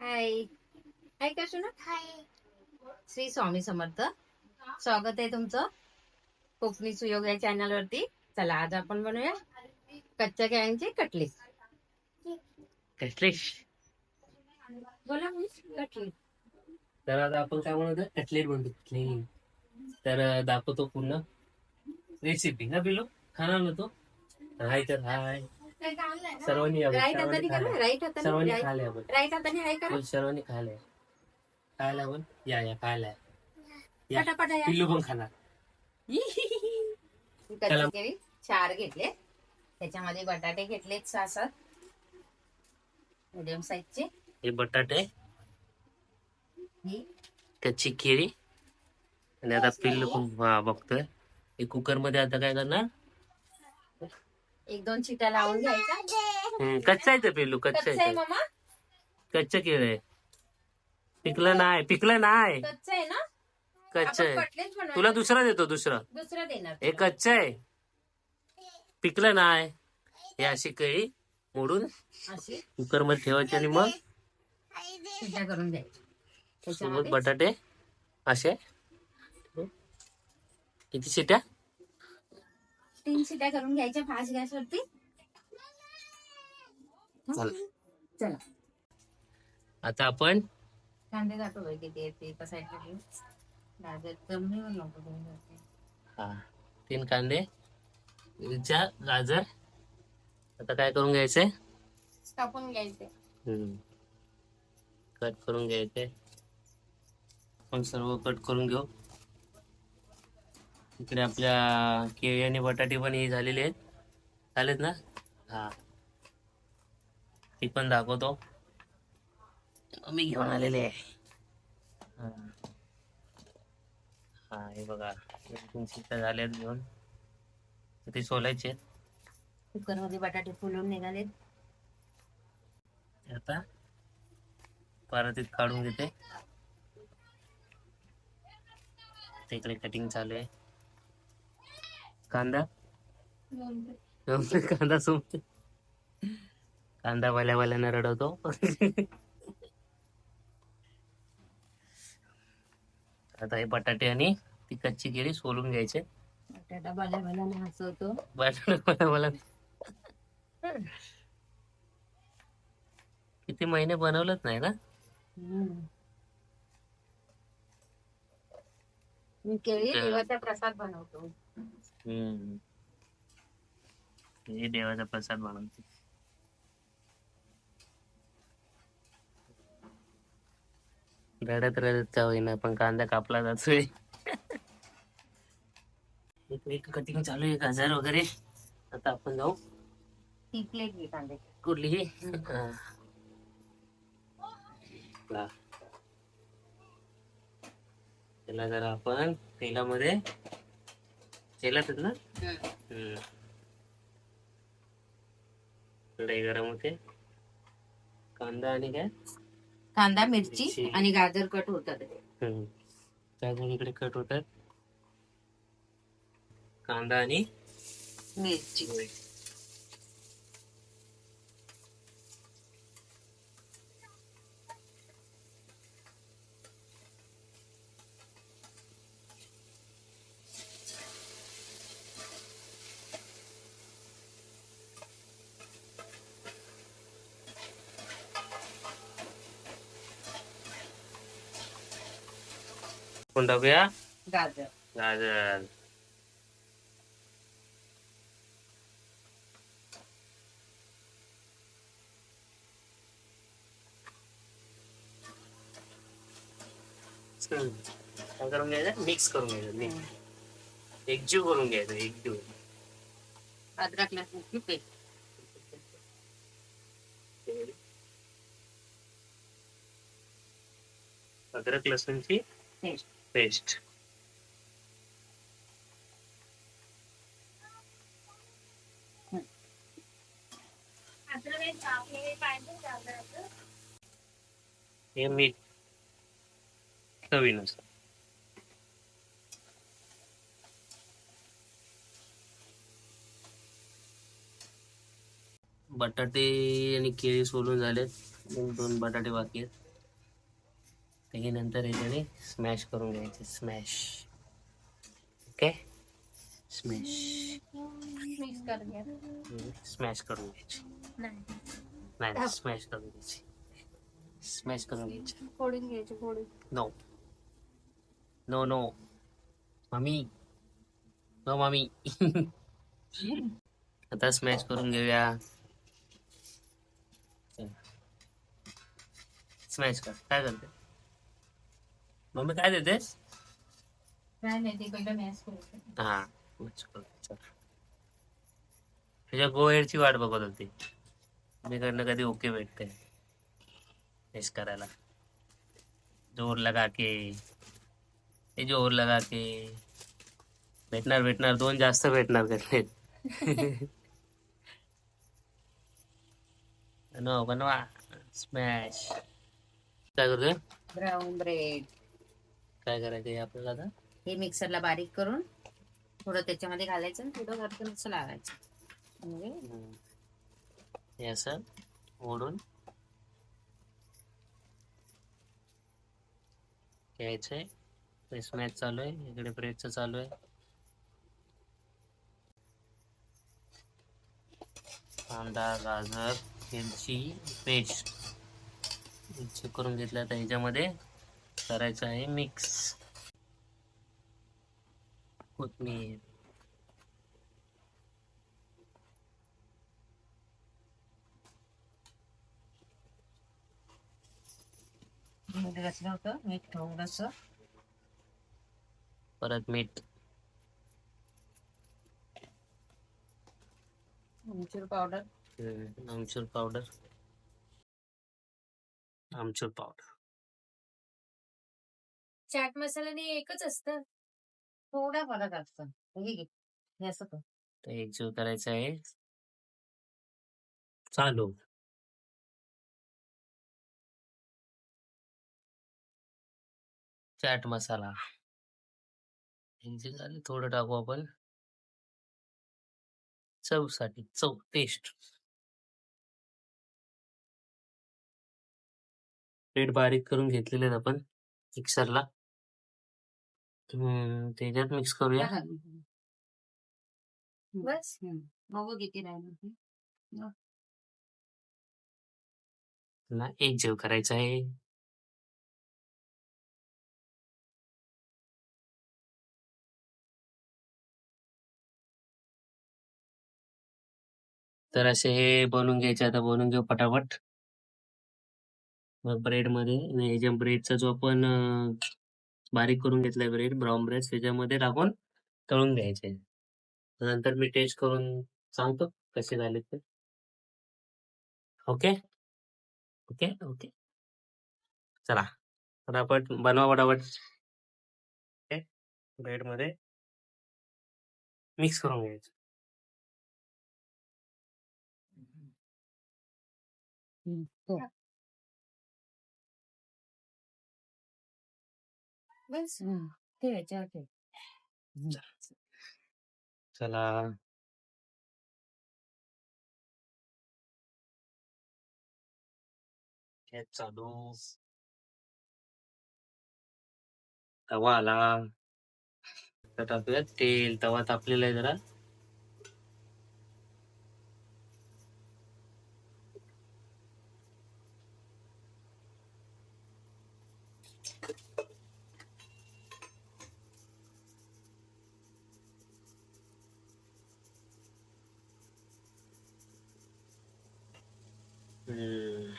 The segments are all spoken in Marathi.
हाय हाय का ना श्री स्वामी समर्थ स्वागत आहे तुमचं कोकणी सुयोग या चॅनल वरती चला आज आपण बनवूया कच्च्या केळ्यांचे कटलेट कटलेट बोला कटलेट तर आता आपण काय म्हणतो कटलेट म्हणतो कटलेट तर दाखवतो पूर्ण रेसिपी ना पिलो खाणार ना तो हाय तर हाय सर्वांनी राईट सर्वांनी हाताने करा खायला. राईट हाताने सर्वांनी खायला यावं. राईट हाताने हाय करा. बोल, सर्वांनी खायला या. खायला बोल. या या खायला या. या. पटापटा या. पिल्लू पण खाणार. कच्चे केळी चार घेतले. त्याच्यामध्ये बटाटे घेतलेत सहा सात मिडियम साईजचे हे बटाटे. ही. कच्ची केळी. आणि आता पिल्लू पण हा बघतोय. हे कुकरमध्ये आता काय करणार? एक दोन चिट्या लावून घ्यायच्या. हम्म, कच्चा आहे ते पिल्लू कच्चा कच्चं आहे आहे ते. मामा? कच्चं केळ आहे. पिकलं नाही पिकलं नाही. कच्चं आहे ना? कच्चं आपण आहे. कटलेट बनवायचं. तुला दुसरा देतो दुसरा. दुसरं देणार. हे कच्चं आहे. पिकलं नाही. हे अशी केळी मोडून अशी. कुकरमध्ये ठेवायची आणि मग चिट्या करून द्यायच्या सोबत त्याच्यामध्ये बटाटे असे. किती शिट्या तीन शिट्या करून घ्यायच्या फास्ट गॅसवरती. चला चला. आता आपण कांदे दाखव बाई किती आहेत ते एका साईडला घेऊ गाजर कमी नको जाते. हा तीन कांदे मिरच्या गाजर. आता काय करून घ्यायचंय कापून घ्यायचे. हम्म. कट करून घ्यायचे. आपण सर्व कट करून घेऊ. इकडे आपल्या केळी आणि बटाटे पण हे झालेले आहेत. झालेत ना? हा. ती पण दाखवतो. मी घेऊन आलेले आहे. हा. हा बघा. शिट्ट्या झाल्यात घेऊन. ते सोलायचे आहेत. कुकरमध्ये बटाटे फुलून निघालेत. आता परातीत काढून घेते. तिकडे कटिंग चालू आहे. कांदा? कांदा सुमते. कांदा वाल्या वाल्यानं रडवतो. आता हे बटाटे आणि ती कच्ची केळी सोलून घ्यायचे. बटाटा हसवतो. बटाटे किती महिने बनवलंच नाही ना. मी केळी. देवाचा प्रसाद बनवतो. हम्म. हे देवाचा प्रसाद बनवते रडत रडत का होईना पण कांदा कापला जातोय इकडे कटिंग चालू आहे गाजर वगैरे आता आपण जाऊ ती प्लेट घे कांदे कुठली हा. ला. त्याला जरा आपण तेलामध्ये तेलातच ना? हम्म. कढई गरम होते. कांदा आणि काय? कांदा मिरची मिरची. आणि गाजर कट होतात. हम्म. त्यातून इकडे कट होतात. कांदा आणि मिरची. कोण टाकूया गाजर. गाजर. काय करून घ्यायचं? मिक्स करून घ्यायचं मिक्स एकजीव करून घ्यायचं एकजीव. अद्रक पेस्ट. अद्रक लसूणची पेस्ट. पेस्ट हे मीठ चवीनुसार बटाटे आणि केळी सोलून झालेत. दोन दोन बटाटे बाकी आहेत. ते नंतर याच्याने स्मॅश करून घ्यायचे. स्मॅश ओके स्मॅश मिक्स कर घ्या. स्मॅश करून घ्यायचे. नाही. नाही स्मॅश करून घ्यायचे. स्मॅश करून घ्यायचे. फोडून घ्यायची फोडून. नो नो नो मामी नो मामी आता स्मॅश करून घेऊया. स्मॅश कर. काय करते? मम्मी काय ते करू हा. तुझ्या गोहेरची वाट बघत होती. मी कडनं कधी ओके भेटते स्मॅश करायला. जोर लगा के. हे जोर लगा के. भेटणार भेटणार. दोन जास्त भेटणार करते बनवा बनवा. स्मॅश काय करतोय? ब्राऊन ब्रेड काय करायचं हे आपल्याला आता? हे मिक्सरला बारीक करून थोडं त्याच्यामध्ये घालायचं आणि थोडं वरतून असं लावायचं. म्हणजे हम्म. हे असं ओढून घ्यायचंय प्रेस मॅच चालू आहे. इकडे ब्रेडचं चालू आहे. कांदा गाजर मिरची पेस्ट. मिरची करून घेतल्या तर ह्याच्यामध्ये करायचं आहे मिक्स कोथमीर घातलं होतं मीठ थोडंसं. परत मीठ. Amchur powder amchur powder amchur powder chaat मसाल्याने एकच असतं. थोडा फरक असतो. हे घे हे असं कर. तर एकजीव करायचं आहे. चालू. चाट मसाला. एकजीव झाले थोडं टाकू आपण. चवसाठी चव टेस्ट ब्रेड बारीक करून घेतलेले आहेत आपण मिक्सरला. हम्म, त्याच्यात मिक्स करूया बस मग किती राहिलं ना एक जीव करायचा आहे तर असे हे बनवून घ्यायचे आता बनवून घेऊ पटापट मग ब्रेडमध्ये याच्या ब्रेडचा जो आपण बारीक करून घेतलाय ब्रेड ब्राऊन ब्रेड त्याच्यामध्ये टाकून तळून घ्यायचे. नंतर मी टेस्ट करून सांगतो कसे झाले ते. ओके? ओके? ओके. चला फटाफट बनवा फटाफट ब्रेडमध्ये मिक्स करून घ्यायचं. बस ते याच्यावर ठेव. चला गॅस चालू तवा आला आता टाकूया तेल. तवा तापलेला आहे जरा. हम्म.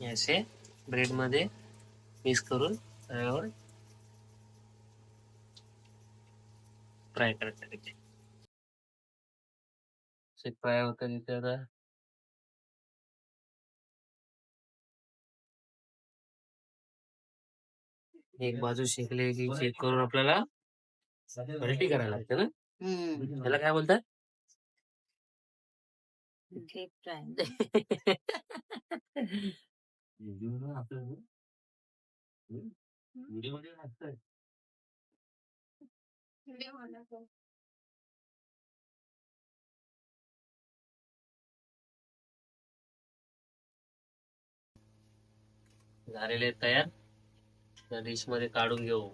हे असे ब्रेडमध्ये मिक्स करून तव्यावर फ्राय करायचे फ्राय होतं तिथे आता. एक बाजू शेकली की चेक करून आपल्याला पलटी करायला लागते ना? हम्म. त्याला काय बोलतात? झालेले आहेत तयार. त्या डिशमध्ये काढून घेऊ.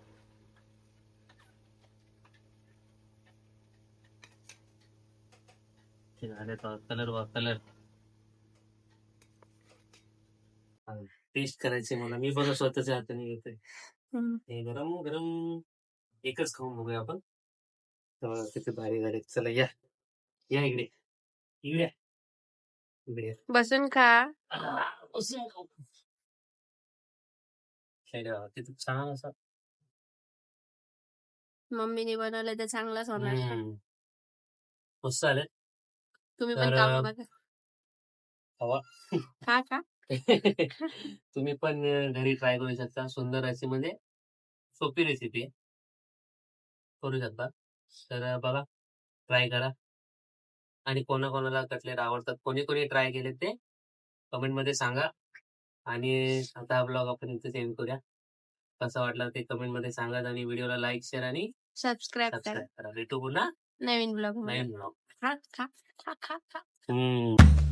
ते झाले कलर वा कलर टेस्ट करायचे मला मी बघा स्वतःच्या हाताने घेतोय. हे गरम गरम एकच खाऊन बघूया आपण. किती भारी झाले. चला या. या इकडे. इकडे. बसून खा. बसून खाऊ. काय रे, किती छान असा. मम्मीने बनवलं तर चांगलाच होणार हम्म. मस्त आले तुम्ही पण तर, खा बघा. हवा. खा खा. तुम्ही पण अं, घरी ट्राय करू शकता. सुंदर अशी म्हणजे सोपी रेसिपी करू शकता. तर अं, बघा ट्राय करा. आणि कोणाकोणाला कटलेट आवडतात कोणी कोणी ट्राय केले ते कमेंटमध्ये सांगा. आणि आता हा ब्लॉग आपण इथे सेंड करूया. कसा वाटला ते कमेंटमध्ये सांगा आणि व्हिडिओला लाईक शेअर आणि सबस्क्राईब करा. भेटू पुन्हा नवीन ब्लॉग नवीन ब्लॉग. खा खा खा खा खा हम्म.